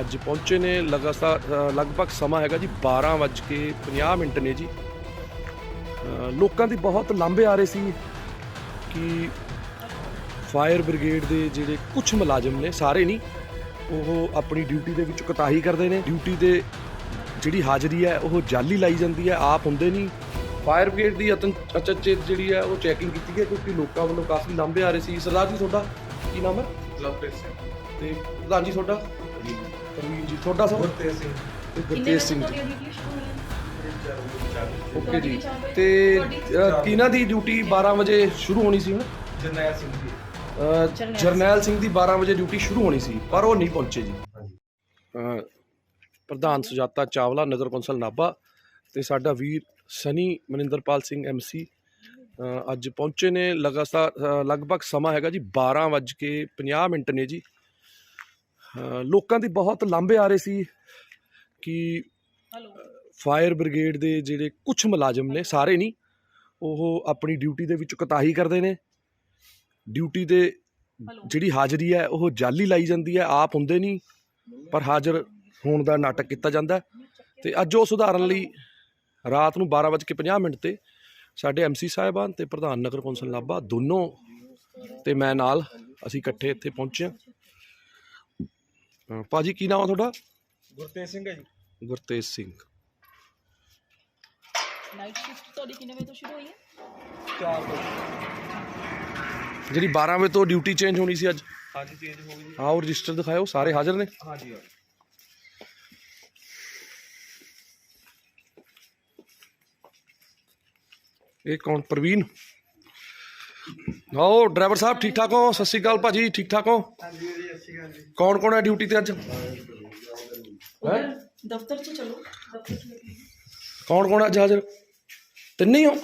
ਅੱਜ ਪਹੁੰਚੇ ਨੇ ਲਗਾਤਾਰ ਲਗਭਗ ਸਮਾਂ ਹੈਗਾ ਜੀ 12:50 ਮਿੰਟ ਨੇ ਜੀ। ਲੋਕਾਂ ਦੀ ਬਹੁਤ ਲਾਂਭੇ ਆ ਰਹੇ ਸੀ ਕਿ ਫਾਇਰ ਬ੍ਰਿਗੇਡ ਦੇ ਜਿਹੜੇ ਕੁਝ ਮੁਲਾਜ਼ਮ ਨੇ ਸਾਰੇ ਨਹੀਂ ਉਹ ਆਪਣੀ ਡਿਊਟੀ ਦੇ ਵਿੱਚ ਕੁਤਾਹੀ ਕਰਦੇ ਨੇ। ਡਿਊਟੀ ਦੇ ਜਿਹੜੀ ਹਾਜ਼ਰੀ ਹੈ ਉਹ ਜਾਲੀ ਲਾਈ ਜਾਂਦੀ ਹੈ ਆਪ ਹੁੰਦੇ ਨਹੀਂ। ਫਾਇਰ ਬ੍ਰਿਗੇਡ ਦੀ ਅਤਨ ਅਚਨਚੇਤ ਜਿਹੜੀ ਹੈ ਉਹ ਚੈਕਿੰਗ ਕੀਤੀ ਗਈ ਕਿਉਂਕਿ ਲੋਕਾਂ ਵੱਲੋਂ ਕਾਫੀ ਲਾਂਭੇ ਆ ਰਹੇ ਸੀ। ਸਰਦਾਰ ਜੀ ਤੁਹਾਡਾ ਕੀ ਨਾਮ ਹੈ? ਲਵਪ੍ਰੀਤ ਸਿੰਘ। ਤੇ ਪ੍ਰਧਾਨ ਜੀ ਤੁਹਾਡਾ? ਪ੍ਰਵੀਨ ਜੀ ਤੁਹਾਡਾ ਸਰ? ਗੁਰਤੇਜ ਸਿੰਘ। ਤੇ ਗੁਰਤੇਜ ਵਜੇ ਸਿੰਘ। ਹੋਈਆਂ ਓਕੇ ਜੀ। ਵਜੇ? ਤੇ ਅ, ਕਿਹਨਾਂ ਦੀ ਡਿਊਟੀ 12 ਵਜੇ ਸ਼ੁਰੂ ਹੋਣੀ ਸੀ ਹੁਣ? ਜਰਨੈਲ ਸਿੰਘ ਜੀ। ਅ, ਜਰਨੈਲ ਸਿੰਘ ਦੀ 12 ਵਜੇ ਡਿਊਟੀ ਸ਼ੁਰੂ ਹੋਣੀ ਸੀ ਪਰ ਉਹ ਨਹੀਂ ਪਹੁੰਚੇ ਜੀ। ਹਾਂਜੀ। ਅ, ਪ੍ਰਧਾਨ ਸੁਜਾਤਾ ਚਾਵਲਾ ਨਗਰ ਕੌਂਸਲ ਨਾਭਾ ਤੇ ਸਾਡਾ ਵੀਰ ਸਨੀ ਮਨਿੰਦਰਪਾਲ ਸਿੰਘ ਐਮਸੀ ਅੱਜ ਪਹੁੰਚੇ ਨੇ। ਲਗਾਤਾਰ ਅ, ਲਗਭਗ ਸਮਾਂ ਹੈਗਾ ਜੀ 12:50 ਮਿੰਟ ਨੇ ਜੀ। ਲੋਕਾਂ ਦੀ ਬਹੁਤ ਲਾਂਭੇ ਆ ਰਹੇ ਸੀ ਕਿ ਫਾਇਰ ਬ੍ਰਿਗੇਡ ਦੇ ਜਿਹੜੇ ਕੁਝ ਮੁਲਾਜ਼ਮ ਨੇ ਸਾਰੇ ਨਹੀਂ ਉਹ ਆਪਣੀ ਡਿਊਟੀ ਦੇ ਵਿੱਚ ਕੁਤਾਹੀ ਕਰਦੇ ਨੇ। ਡਿਊਟੀ ਦੇ ਜਿਹੜੀ ਹਾਜ਼ਰੀ ਹੈ ਉਹ ਜਾਲੀ ਲਾਈ ਜਾਂਦੀ ਹੈ ਆਪ ਹੁੰਦੇ ਨਹੀਂ ਪਰ ਹਾਜ਼ਰ ਹੋਣ ਦਾ ਨਾਟਕ ਕੀਤਾ ਜਾਂਦਾ। ਤੇ ਅੱਜ ਉਹ ਸੁਧਾਰਨ ਲਈ ਰਾਤ ਨੂੰ 12:50 ਮਿੰਟ ਤੇ ਸਾਡੇ ਐਮਸੀ ਸਾਹਿਬਾਨ ਤੇ ਪ੍ਰਧਾਨ ਨਗਰ ਕੌਂਸਲ ਨਾਭਾ ਦੋਨੋਂ ਤੇ ਮੈਂ ਨਾਲ ਅਸੀਂ ਇਕੱਠੇ ਇੱਥੇ ਪਹੁੰਚੇ ਹਾਂ। ਭਾਜੀ ਕੀ ਨਾਮ ਆ ਤੁਹਾਡਾ? ਗੁਰਤੇਜ ਸਿੰਘ ਹੈ ਜੀ। ਗੁਰਤੇਜ ਸਿੰਘ। ਨਾਈਟ ਸ਼ਿਫਟ ਤੁਹਾਡੀ ਕਿੰਨੇ ਵਜੇ ਤੋਂ ਸ਼ੁਰੂ ਹੋਈ ਹੈ? 4 ਵਜੇ ਜਿਹੜੀ 12 ਵਜੇ ਤੋਂ ਡਿਊਟੀ ਚੇਂਜ ਹੋਣੀ ਸੀ ਅੱਜ? ਹਾਂਜੀ ਚੇਂਜ ਹੋ ਗਈ ਜੀ। ਆਓ ਰਜਿਸਟਰ ਦਿਖਾਓ ਸਾਰੇ ਹਾਜ਼ਰ ਨੇ? ਹਾਂਜੀ ਹਾਂ। ਇਹ ਕੌਣ? ਪ੍ਰਵੀਨ? ਆਓ ਡਰਾਈਵਰ ਸਾਹਿਬ ਠੀਕ ਠਾਕ ਹੋ? ਸਤਿ ਸ਼੍ਰੀ ਅਕਾਲ ਭਾਜੀ ਠੀਕ ਠਾਕ ਹੋ? ਹਾਂਜੀ ਜੀ ਕੌਣ ਕੌਣ ਹੈ ਡਿਊਟੀ ਤੇ ਅੱਜ? ਉਧਰ ਦਫ਼ਤਰ 'ਚ ਚਲੋ ਦਫ਼ਤਰ 'ਚ ਲੱਗੀ ਕੌਣ ਕੌਣ ਹੈ ਅੱਜ ਹਾਜ਼ਰ? ਤਿੰਨੇ ਹੀ ਹੋ?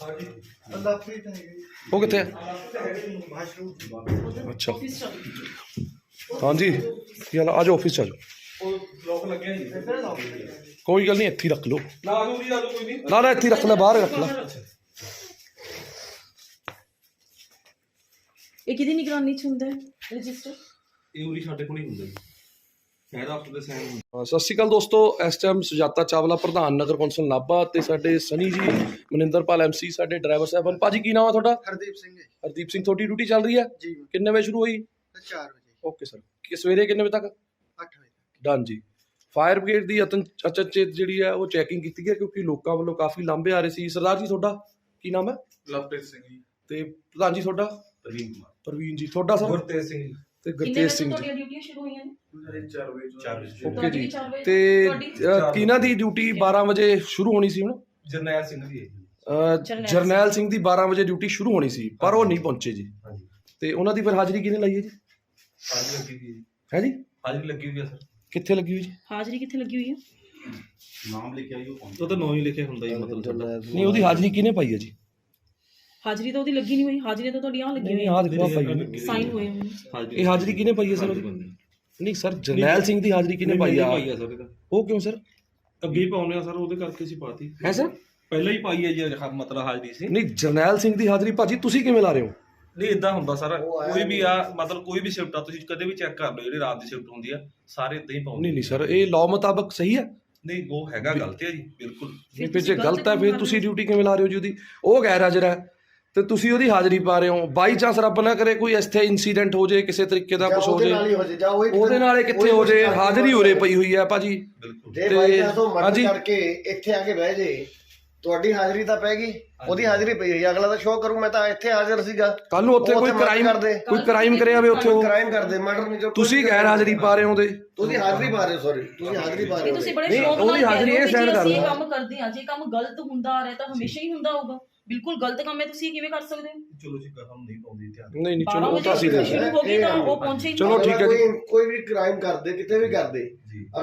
ਹਾਂਜੀ। ਹੈ ਉਹ ਕਿੱਥੇ ਹੈ? ਮਾਸ਼ਰੂਮ ਅੱਛਾ। ਹਾਂਜੀ। ਕੀ ਹਾਲ ਆਜੋ ਆਫਿਸ ਚ ਆਜੋ। ਉਹ ਲੋਕ ਲੱਗਿਆ ਜੀ। ਕੋਈ ਗੱਲ ਨਹੀਂ ਇੱਥੇ ਹੀ ਰੱਖ ਲਓ। ਨਾ ਆਜੋ ਜੀ ਆਜੋ ਕੋਈ ਨਹੀਂ। ਨਾ ਨਾ ਇੱਥੇ ਹੀ ਰੱਖ ਲੈ ਬਾਹਰ ਰੱਖ ਲੈ। ਇਹ ਕਿਹਦੀ ਨਿਗਰਾਨੀ 'ਚ ਹੁੰਦਾ ਹੈ ਰਜਿਸਟਰ? ਇਹ ਉਰੀ ਸਾਡੇ ਕੋਲ ਹੀ ਹੁੰਦਾ ਸ਼ਾਇਦ ਦੇ ਅ, ਸਤਿ ਸ਼੍ਰੀ ਅਕਾਲ ਦੋਸਤੋ ਇਸ ਟਾਈਮ ਸੁਜਾਤਾ ਚਾਵਲਾ ਪ੍ਰਧਾਨ ਨਗਰ ਕੌਂਸਲ ਨਾਭਾ ਤੇ ਸਾਡੇ ਸਨੀ ਜੀ ਮਨਿੰਦਰਪਾਲ ਐਮਸੀ ਸਾਡੇ ਡਰਾਈਵਰ ਸਾਹਿਬਾਨ। ਭਾਜੀ ਕੀ ਨਾਮ ਆ ਤੁਹਾਡਾ? ਹਰਦੀਪ ਸਿੰਘ ਜੀ। ਹਰਦੀਪ ਸਿੰਘ ਤੁਹਾਡੀ ਡਿਊਟੀ ਚੱਲ ਰਹੀ ਹੈ? ਜੀ। ਕਿੰਨੇ ਵਜੇ ਸ਼ੁਰੂ ਹੋਈ? 4 ਵਜੇ। ਓਕੇ ਸਰ ਕਿ ਸਵੇਰੇ ਕਿੰਨੇ ਵਜੇ ਤੱਕ? 8 ਵਜੇ ਡਨ ਜੀ। ਫਾਇਰ ਬ੍ਰਿਗੇਡ ਦੀ ਅਤਨ ਅਚਨਚੇਤ ਜਿਹੜੀ ਹੈ ਉਹ ਚੈਕਿੰਗ ਕੀਤੀ ਗਈ ਕਿਉਂਕਿ ਲੋਕਾਂ ਵੱਲੋਂ ਕਾਫੀ ਲਾਂਭੇ ਆ ਰਹੇ ਸੀ। ਸਰਦਾਰ ਜੀ ਤੁਹਾਡਾ ਕੀ ਨਾਮ ਹੈ? ਲਵਪ੍ਰੀਤ ਸਿੰਘ ਜੀ। ਤੇ ਪ੍ਰਧਾਨ ਜੀ ਤੁਹਾਡਾ? ਪ੍ਰਵੀਨ ਕੁਮਾਰ। ਪ੍ਰਵੀਨ ਜੀ ਤੁਹਾਡਾ ਸਰ ਗੁਰਤੇਜ ਸਿੰਘ ਜੀ। ਤੇ ਕਿੰਨੇ ਗੁਰਤੇਜ ਸਿੰਘ ਜੀ। ਤੁਹਾਡੀਆਂ ਡਿਊਟੀਆਂ ਸ਼ੁਰੂ ਹੋਈਆਂ ਨੇ? 4 ਵਜੇ 4 ਵਜੇ। ਓਕੇ ਜੀ? ਤੇ? ਅ, ਕਿਹਨਾਂ ਦੀ ਡਿਊਟੀ 12 ਵਜੇ ਸ਼ੁਰੂ ਹੋਣੀ ਸੀ ਹੁਣ? ਜਰਨੈਲ ਸਿੰਘ ਦੀ। ਹੈ ਜੀ ਅ, ਜਰਨੈਲ ਸਿੰਘ। ਦੀ 12 ਵਜੇ ਡਿਊਟੀ ਸ਼ੁਰੂ ਹੋਣੀ ਸੀ ਪਰ ਉਹ ਨਹੀਂ ਪਹੁੰਚੇ ਜੀ। ਹਾਂਜੀ। ਤੇ ਉਹਨਾਂ ਦੀ ਫਿਰ ਹਾਜ਼ਰੀ ਕਿਹਨੇ ਲਾਈ ਹੈ ਜੀ? ਹਾਜ਼ਰੀ ਲੱਗੀ ਹੋਈ ਹੈ ਜੀ। ਹੈ ਜੀ? ਹਾਜ਼ਰੀ ਲੱਗੀ ਹੋਈ ਹੈ ਸਰ। ਕਿੱਥੇ ਲੱਗੀ ਹੋਈ ਜੀ? ਹਾਜ਼ਰੀ ਕਿੱਥੇ ਲੱਗੀ ਹੋਈ ਹੈ? ਨਾਮ ਲਿਖਿਆ ਜੀ ਉਹ ਤਾਂ ਨੌਂ ਹੀ ਲਿਖੇ ਹੁੰਦਾ ਜੀ ਮਤਲਬ ਨਹੀਂ ਉਹਦੀ ਹਾਜ਼ਰੀ ਕਿਹਨੇ ਪਾਈ ਹੈ ਜੀ? ਹਾਜ਼ਰੀ ਤਾਂ ਉਹਦੀ ਲੱਗੀ ਨਹੀਂ ਹੋਈ ਹਾਜ਼ਰੀ ਤਾਂ ਤੁਹਾਡੀ ਆ ਲੱਗੀ ਨਹੀਂ ਹੋਈ ਦੇਖੋ ਪਾਈ ਹੈ ਸਾਈਨ ਹੋਏ ਹੋਏ। ਨੇ ਇਹ ਹਾਜ਼ਰੀ ਕਿਹਨੇ ਪਾਈ ਹੈ ਸਰ? ਉਹਦੀ ਨਹੀਂ ਸਰ ਜਰਨੈਲ ਸਿੰਘ ਦੀ ਹਾਜ਼ਰੀ ਕਿਹਨੇ ਪਾਈ ਆ? ਪਾਈ ਆ ਸਰ ਇਹਦਾ। ਉਹ ਕਿਉਂ ਸਰ? ਅੱਗੇ ਹੀ ਪਾਉਨੇ ਆ ਸਰ ਉਹਦੇ ਕਰਕੇ ਅਸੀਂ ਪਾਤੀ। ਹੈ ਸਰ? ਪਹਿਲਾਂ ਹੀ ਪਾਈ ਹੈ ਜੀ ਮਤਲਬ ਹਾਜ਼ਰੀ ਸੀ। ਨਹੀਂ ਜਰਨੈਲ ਸਿੰਘ ਦੀ ਹਾਜ਼ਰੀ ਭਾਜੀ ਤੁਸੀਂ ਕਿਵੇਂ ਲਾ ਰਹੇ ਹੋ? ਨਹੀਂ ਇਦਾਂ ਹੁੰਦਾ ਸਰ ਕੋਈ ਵੀ ਆ ਮਤਲਬ ਕੋਈ ਵੀ ਸ਼ਿਫਟ ਆ ਤੁਸੀਂ ਕਦੇ ਵੀ ਚੈੱਕ ਕਰ ਲਓ ਜਿਹੜੀ ਰਾਤ ਦੀ ਸ਼ਿਫਟ ਹੁੰਦੀ ਆ ਸਾਰੇ ਇਦਾਂ ਹੀ ਪਾਉਂਦੇ ਨਹੀਂ ਨਹੀਂ ਸਰ ਇਹ ਲਾਅ ਮੁਤਾਬਕ ਸਹੀ ਹੈ? ਨਹੀਂ ਉਹ ਹੈਗਾ ਗਲਤ ਹੈ ਜੀ ਬਿਲਕੁਲ। ਨਹੀਂ ਫਿਰ ਜੇ ਗਲਤ ਗਲਤ ਹੈ ਫਿਰ ਤੁਸੀਂ। ਡਿਊਟੀ ਕਿਵੇਂ ਲਾ ਰਹੇ ਹੋ ਜੀ ਉਹਦੀ? ਉਹ ਗੈਰ ਹਾਜ਼ਰ ਹੈ। ਤੇ ਤੁਸੀਂ ਉਹਦੀ ਹਾਜ਼ਰੀ ਪਾ ਰਹੇ ਹੋ। ਬਾਈ ਚਾਂਸ ਰੱਬ ਨਾ ਕਰੇ ਕੋਈ ਇੱਥੇ ਇਨਸੀਡੈਂਟ ਹੋ ਜੇ ਕਿਸੇ ਤਰੀਕੇ ਦਾ ਕੁਝ ਹੋ ਉਹਦੇ ਜੇ ਨਾਲ ਹੀ ਹੋ ਜੇ ਜਾਂ ਉਹ ਉਹਦੇ ਨਾਲ ਇਹ ਕਿੱਥੇ ਹੋ ਜੇ ਹਾਜ਼ਰੀ ਉਰੇ ਪਈ ਹੋਈ ਹੈ ਭਾਜੀ। ਬਿਲਕੁਲ। ਜੇ ਤੇ- ਬਾਈ ਚਾਂਸ ਉਹ ਹਾਂਜੀ। ਕਰਕੇ ਇੱਥੇ ਆ ਕੇ ਬਹਿ ਜੇ ਤੁਹਾਡੀ ਹਾਜ਼ਰੀ ਤਾਂ ਪੈ ਗਈ ਉਹਦੀ ਹਾਜ਼ਰੀ ਪਈ ਹੋਈ ਅਗਲਾ ਤਾਂ ਸ਼ੋਅ ਕਰੂ ਮੈਂ ਤਾਂ ਇੱਥੇ ਹਾਜ਼ਰ ਸੀਗਾ। ਕੱਲ ਨੂੰ ਉੱਥੇ ਕੋਈ ਕ੍ਰਾਈਮ ਕਰਦੇ। ਕੋਈ ਕ੍ਰਾਈਮ ਕਰਿਆ ਹੋਵੇ ਉੱਥੇ ਉਹ? ਕ੍ਰਾਈਮ ਕਰਦੇ ਮਰਡਰ ਨਹੀਂ ਜੋ ਤੁਸੀਂ ਗੈਰ ਹਾਜ਼ਰੀ ਪਾ ਰਹੇ ਹੋ ਉਹਦੇ? ਤੁਸੀਂ ਹਾਜ਼ਰੀ ਪਾ ਰਹੇ ਹੋ ਸੌਰੀ ਤੁਸੀਂ ਹਾਜ਼ਰੀ ਪਾ ਰਹੇ ਹੋ। ਤੁਸੀਂ ਬੜੇ ਸ਼ੌਕ ਉਹਦੀ ਨਾਲ ਕਹਿ ਹਾਜ਼ਰੀ ਹੋ ਇਹ। ਕੰਮ ਕਰਦੇ ਹਾਂ ਜੇ ਕੰਮ ਗਲਤ ਹੁੰਦਾ ਆ ਰਿਹਾ ਤਾਂ ਹਮੇਸ਼ਾ ਹੀ ਹੁੰਦਾ ਹੋਊਗਾ। ਬਿਲਕੁਲ ਗਲਤ ਕੰਮ ਹੈ ਤੁਸੀਂ ਕਿਵੇਂ ਕਰ ਸਕਦੇ ਹੋ? ਚਲੋ ਜੀ ਕਦਮ ਨਹੀਂ ਪਾਉਂਦੀ ਧਿਆਨ ਨਹੀਂ ਨਹੀਂ 12 ਚਲੋ ਉਹ ਤਾਂ ਵਜੇ ਅਸੀਂ ਸ਼ੁਰੂ ਹੋ ਗਈ ਤਾਂ ਉਹ ਪਹੁੰਚੇ ਹੀ ਨਹੀਂ। ਚਲੋ ਠੀਕ ਹੈ ਜੀ। ਕੋਈ ਕੋਈ ਵੀ ਕ੍ਰਾਈਮ ਕਰਦੇ ਕਿਤੇ ਵੀ ਕਰਦੇ। ਜੀ।